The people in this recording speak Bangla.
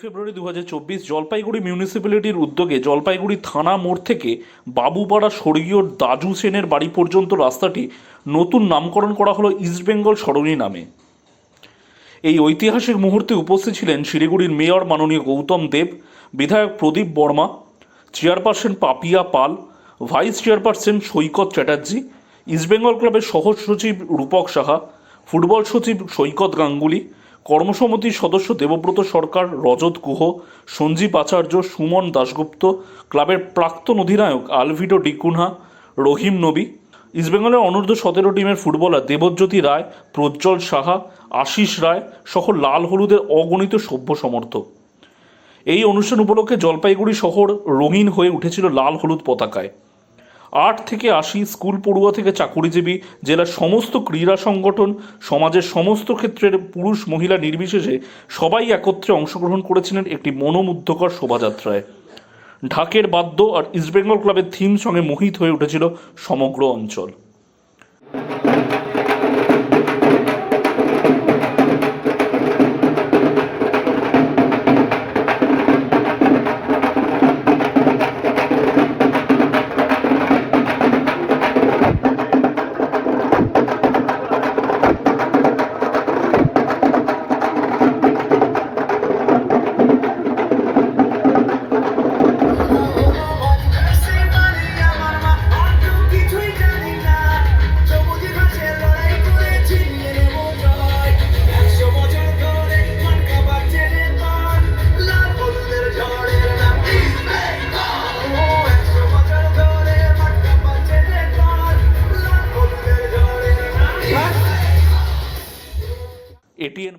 ফেব্রুয়ারি দু জলপাইগুড়ি মিউনিসিপ্যালিটির উদ্যোগে জলপাইগুড়ি থানা মোড় থেকে বাবুপাড়া স্বর্গীয় দাজু সেনের বাড়ি পর্যন্ত রাস্তাটি নতুন নামকরণ করা হলো ইস্টবেঙ্গল সরণি নামে। এই ঐতিহাসিক মুহূর্তে উপস্থিত ছিলেন শিলিগুড়ির মেয়র মাননীয় গৌতম দেব, বিধায়ক Pradip Barma, chairperson Papiya Pal, vice chairperson Saikat Chatterjee East Bengal ক্লাবের সহ সচিব রূপক সাহা, ফুটবল সচিব সৈকত গাঙ্গুলি কর্মসমিতির সদস্য দেবব্রত সরকার, রজত গুহ, সঞ্জীব আচার্য, সুমন দাশগুপ্ত, ক্লাবের প্রাক্তন অধিনায়ক আলভিডো ডিকুনহা রহিম নবী ইস্টবেঙ্গলের অনূর্ধ্ব সতেরো টিমের ফুটবলার দেবজ্যোতি রায়, প্রজ্জ্বল সাহা, আশিস রায় সহ লাল হলুদের অগণিত সভ্য সমর্থক। এই অনুষ্ঠান উপলক্ষে জলপাইগুড়ি শহর রঙিন হয়ে উঠেছিল লাল হলুদ পতাকায়। আট থেকে আশি স্কুল পড়ুয়া থেকে চাকুরিজীবী, জেলার সমস্ত ক্রীড়া সংগঠন, সমাজের সমস্ত ক্ষেত্রের পুরুষ, মহিলা নির্বিশেষে সবাই একত্রে অংশগ্রহণ করেছিলেন একটি মনোমুগ্ধকর শোভাযাত্রায়। ঢাকের বাদ্য আর ইস্টবেঙ্গল ক্লাবের থিম সঙ্গে মোহিত হয়ে উঠেছিল সমগ্র অঞ্চল। এটিএন